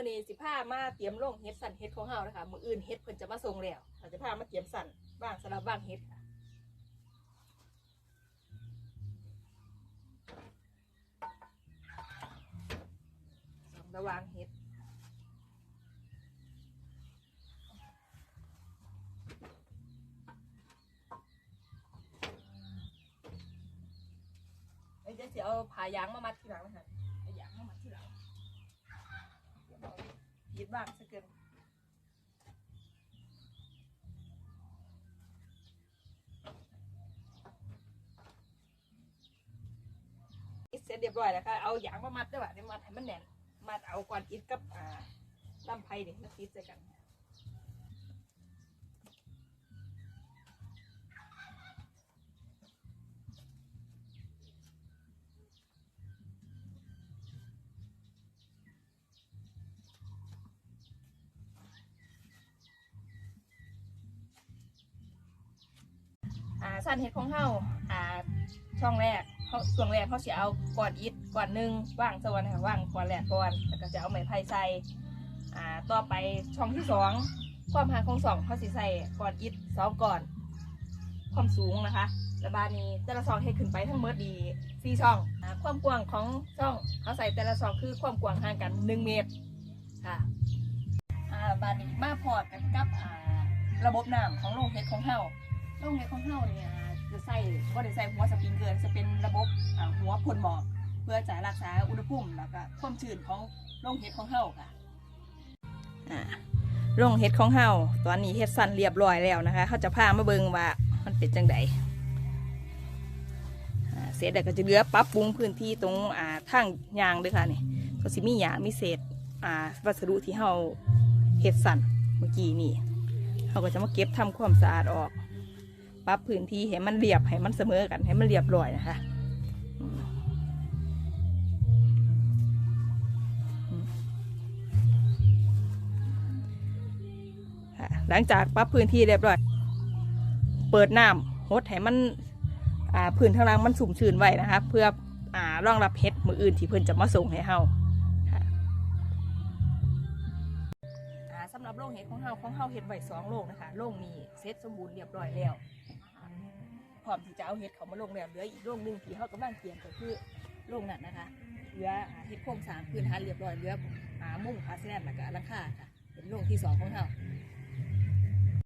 อนี้สิพามาเตรียมลงเฮ็ดสั่นเฮ็ดของเฮานะคะมืออื่นเฮ็ดเพิ่นจะมาส่งแล้วเราจะพามาเตรียมสั่นบ้างสลับบ้างเฮ็ดค่ะสองระวางเฮ็ดเอ้ยเดี๋ยวสิเอาผายางมามัดทีหลังนะคะเอายางมามัดทีหลัง ยวเอายึดบ้างสักเกินอิดเสร็จเรียบร้อยแล้วค่ะเอายางมามัดด้วยว่ะเดี๋ยมัดให้มันแน่นมัดเอาก่อนอิดกับอ่าลำไผ่เนี่ยมาติดใส่กัน สั้นเห็ดของเฮาอ่าช่องแรกเขาช่วงแรกเขาสิเอาก่อนอิฐก่อนหนึ่งว่างส่วนค่ะว่างก่อนแรกก่อนแล้วก็จะเอาไม้ไผ่ใส่อ่าต่อไปช่องที่สองความห่างของสองเขาสิใส่ก่อนอิฐสองก่อนความสูงนะคะแล้วบานี้แต่ละซองให้ขึ้นไปทั้งหมดดีสี่ช่องอความกว้างของช่องเขาใส่แต่ละซองคือความกว้างห่างกันหนึ่งเมตรค่ะอ่าบานี้มาพอดกันกับอ่าระบบน้ำของโรงเห็ดของเฮา โรงเรียนของเราเนี่ยจะใส่ก็ได้ใส่หัวสปริงเกอร์จะเป็นระบบอ่าหัวพ่นหมอก เพื่อจะรักษาอุณหภูมิแล้วก็ความชื้นของโรงเห็ดของเฮาค่ะอ่าโรงเห็ดของเฮาตอนนี้เฮ็ดสั้นเรียบร้อยแล้วนะคะเขาจะพามาเบิ่งว่ามันเป็นจังไดอ่าเสร็จแล้วก็จะเหลือปรับปรุงพื้นที่ตรงอ่าทางยางด้วยค่ะนี่ก็สิมีหยามีเศษอ่าวัสดุที่เฮาเฮ็ดสั้นเมื่อกี้นี่เขาก็จะมาเก็บทำความสะอาดออก ปรับพื้นที่ให้มันเรียบให้มันเสมอกันให้มันเรียบร้อยนะคะหลังจากปรับพื้นที่เรียบร้อย เปิดน้ำหดให้มันพื้นข้างล่างมันสุ่มชื้นไว้นะคะ เพื่ออ่ารองรับเห็ดมืออื่นที่เพิ่นจะมาส่งให้เฮาสำหรับโรงเห็ดของเฮาของเฮาเห็ดไว้สองโรงนะคะโรงนี้เสร็จสมบูรณ์เรียบร้อยแล้ว พร้อมที่จะเอาเห็ดเขามาลงแล้วเหลืออีกโรงหนึ่งที่เขากำลังเตรียมก็คือโรงนั้นนะคะเหลือเห็ดโครงสามพื้นฐานเรียบร้อยเหลือมุ้งพาเซนแล้วก็ลังคาค่ะเป็นโรงที่สองของเขา